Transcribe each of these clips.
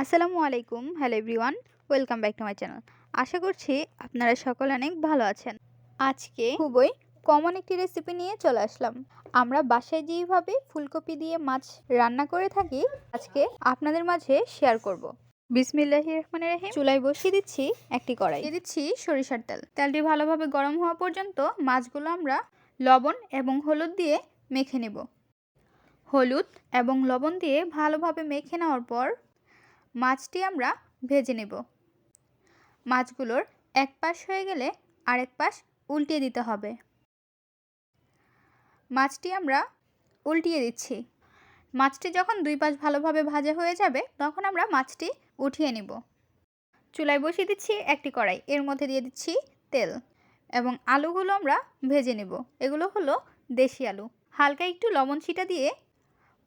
আসসালামু আলাইকুম, hello everyone, welcome back to my channel. আশা করছি আপনারা সকলে অনেক ভালো আছেন। আজকে খুবই কমন একটি রেসিপি নিয়ে চলে আসলাম। আমরা বাসায় যেইভাবে ফুলকপি দিয়ে মাছ রান্না করে থাকি, আজকে আপনাদের মাঝে শেয়ার করব। বিসমিল্লাহি রহমানির রহিম, চুলায় বসিয়ে দিচ্ছি একটি কড়াই। দিয়ে দিচ্ছি সরিষার তেল। তেলটি ভালোভাবে গরম হওয়া পর্যন্ত মাছগুলো আমরা লবণ এবং হলুদ দিয়ে মেখে নেব। হলুদ এবং লবণ দিয়ে ভালোভাবে মেখে নেওয়ার পর মাছটি আমরা ভেজে নেব। মাছগুলোর এক পাশ হয়ে গেলে আরেক পাশ উল্টিয়ে দিতে হবে। মাছটি আমরা উল্টিয়ে দিচ্ছি। মাছটি যখন দুই পাশ ভালোভাবে ভাজা হয়ে যাবে, তখন আমরা মাছটি উঠিয়ে নিব। চুলায় বসিয়ে দিচ্ছি একটি কড়াই, এর মধ্যে দিয়ে দিচ্ছি তেল এবং আলুগুলো আমরা ভেজে নেব। এগুলো হলো দেশি আলু। হালকা একটু লবণ ছিটা দিয়ে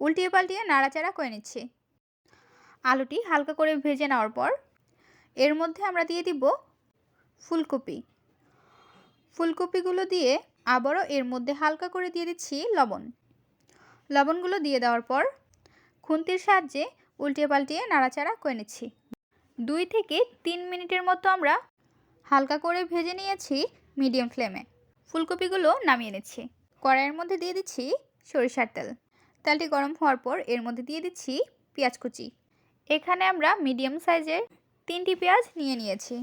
উল্টিয়ে পাল্টিয়ে নাড়াচাড়া করে নিচ্ছি। আলুটি হালকা করে ভেজে নেওয়ার পর এর মধ্যে আমরা দিয়ে দিব ফুলকপি। ফুলকপিগুলো দিয়ে আবারও এর মধ্যে হালকা করে দিয়ে দিচ্ছি লবণ। লবণগুলো দিয়ে দেওয়ার পর খুন্তির সাহায্যে উল্টিয়ে পাল্টিয়ে নাড়াচাড়া করে নিচ্ছি। দুই থেকে তিন মিনিটের মতো আমরা হালকা করে ভেজে নিয়েছি মিডিয়াম ফ্লেমে। ফুলকপিগুলো নামিয়ে নিচ্ছি। কড়াইয়ের মধ্যে দিয়ে দিচ্ছি সরিষার তেল। তেলটি গরম হওয়ার পর এর মধ্যে দিয়ে দিচ্ছি পেঁয়াজ কুচি। এখানে আমরা মিডিয়াম সাইজের তিনটি পেঁয়াজ নিয়ে নিয়েছি।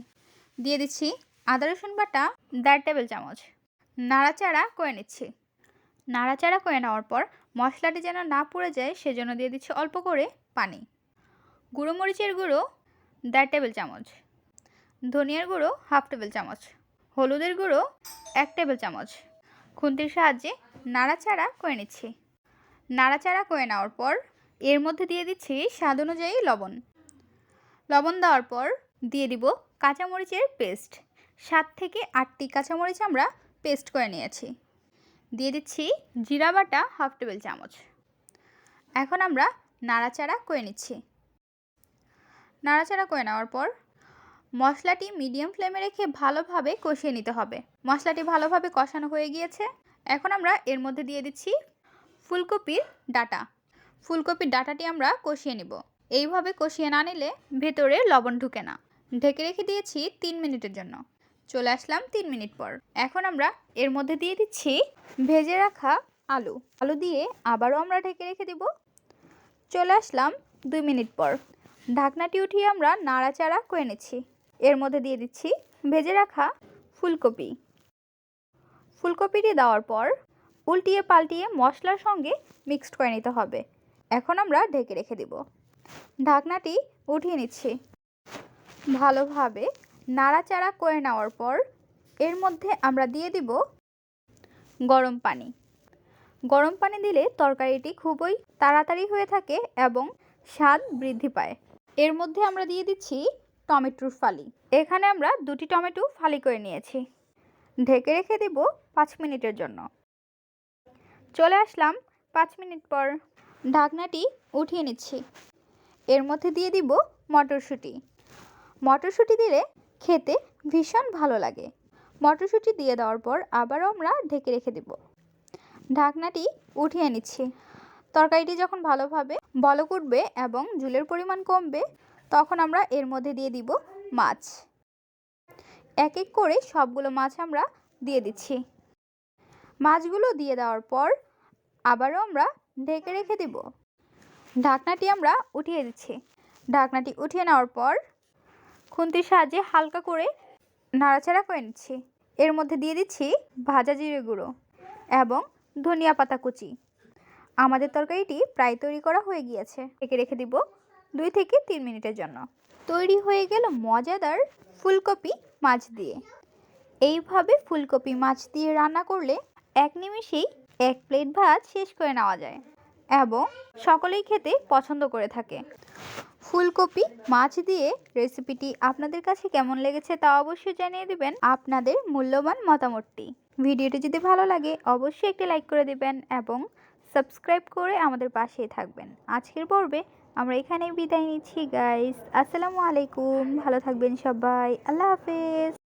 দিয়ে দিচ্ছি আদা, রসুন বাটা, দেড় টেবিল চামচ। নাড়াচাড়া করে নিচ্ছি। নাড়াচাড়া করে নেওয়ার পর মশলাটি যেন না পুড়ে যায়, সেজন্য দিয়ে দিচ্ছি অল্প করে পানি। গুঁড়ো মরিচের গুঁড়ো দেড় টেবিল চামচ। ধনিয়ার গুঁড়ো হাফ টেবিল চামচ। হলুদের গুঁড়ো এক টেবিল চামচ। খুন্তির সাহায্যে নাড়াচাড়া করে নিচ্ছি। নাড়াচাড়া করে নেওয়ার পর এর মধ্যে দিয়ে দিচ্ছি স্বাদ অনুযায়ী লবণ। লবণ দেওয়ার পর দিয়ে দিব কাঁচামরিচের পেস্ট। সাত থেকে আটটি কাঁচামরিচ আমরা পেস্ট করে নিয়েছি। দিয়ে দিচ্ছি জিরা বাটা হাফ টেবিল চামচ। এখন আমরা নাড়াচাড়া করে নিচ্ছি। নাড়াচাড়া করে নেওয়ার পর মশলাটি মিডিয়াম ফ্লেমে রেখে ভালোভাবে কষিয়ে নিতে হবে। মশলাটি ভালোভাবে কষানো হয়ে গিয়েছে। এখন আমরা এর মধ্যে দিয়ে দিচ্ছি ফুলকপির ডাটা। ফুলকপির ডাটাটি আমরা কষিয়ে নিব। এইভাবে কষিয়ে না নিলে ভেতরে লবণ ঢুকে না। ঢেকে রেখে দিয়েছি তিন মিনিটের জন্য। চলে আসলাম তিন মিনিট পর। এখন আমরা এর মধ্যে দিয়ে দিচ্ছি ভেজে রাখা আলু। আলু দিয়ে আবারও আমরা ঢেকে রেখে দিব। চলে আসলাম দুই মিনিট পর। ঢাকনাটি উঠিয়ে আমরা নাড়াচাড়া করে নিচ্ছি। এর মধ্যে দিয়ে দিচ্ছি ভেজে রাখা ফুলকপি। ফুলকপিটি দেওয়ার পর উল্টিয়ে পাল্টিয়ে মশলার সঙ্গে মিক্সড করে নিতে হবে। এখন আমরা ঢেকে রেখে দিব। ঢাকনাটি উঠিয়ে নিচ্ছি। ভালোভাবে নাড়াচাড়া করে নেওয়ার পর এর মধ্যে আমরা দিয়ে দিব গরম পানি। গরম পানি দিলে তরকারিটি খুবই তাড়াতাড়ি হয়ে থাকে এবং স্বাদ বৃদ্ধি পায়। এর মধ্যে আমরা দিয়ে দিচ্ছি টমেটোর ফালি। এখানে আমরা দুটি টমেটো ফালি করে নিয়েছি। ঢেকে রেখে দেব পাঁচ মিনিটের জন্য। চলে আসলাম পাঁচ মিনিট পর। ঢাকনাটি উঠিয়ে নিচ্ছি। এর মধ্যে দিয়ে দিব মটরশুঁটি। মটরশুঁটি দিলে খেতে ভীষণ ভালো লাগে। মটরশুঁটি দিয়ে দেওয়ার পর আবারও আমরা ঢেকে রেখে দেব। ঢাকনাটি উঠিয়ে নিচ্ছি। তরকারিটি যখন ভালোভাবে বলক উঠবে এবং ঝুলের পরিমাণ কমবে, তখন আমরা এর মধ্যে দিয়ে দিব মাছ। এক এক করে সবগুলো মাছ আমরা দিয়ে দিচ্ছি। মাছগুলো দিয়ে দেওয়ার পর আবারও আমরা ঢেকে রেখে দিব। ঢাকনাটি আমরা উঠিয়ে দিচ্ছি। ঢাকনাটি উঠিয়ে নেওয়ার পর খুন্তির সাহায্যে হালকা করে নাড়াচাড়া করে নিচ্ছি। এর মধ্যে দিয়ে দিচ্ছি ভাজা জিরে গুঁড়ো এবং ধনিয়া পাতা কুচি। আমাদের তরকারিটি প্রায় তৈরি করা হয়ে গিয়েছে। একে রেখে দিব দুই থেকে তিন মিনিটের জন্য। তৈরি হয়ে গেল মজাদার ফুলকপি মাছ দিয়ে। এইভাবে ফুলকপি মাছ দিয়ে রান্না করলে এক নিমিষেই এক প্লেট ভাত শেষ করে নেওয়া যায় এবং সকলেই খেতে পছন্দ করে থাকে। ফুলকপি, মাছ দিয়ে রেসিপিটি আপনাদের কাছে কেমন লেগেছে তা অবশ্যই জানিয়ে দেবেন আপনাদের মূল্যবান মতামতটি। ভিডিওটি যদি ভালো লাগে, অবশ্যই একটি লাইক করে দেবেন এবং সাবস্ক্রাইব করে আমাদের পাশেই থাকবেন। আজকের পর্বে আমরা এখানেই বিদায় নিচ্ছি গাইস আসসালামু আলাইকুম। ভালো থাকবেন সবাই। আল্লাহ হাফেজ।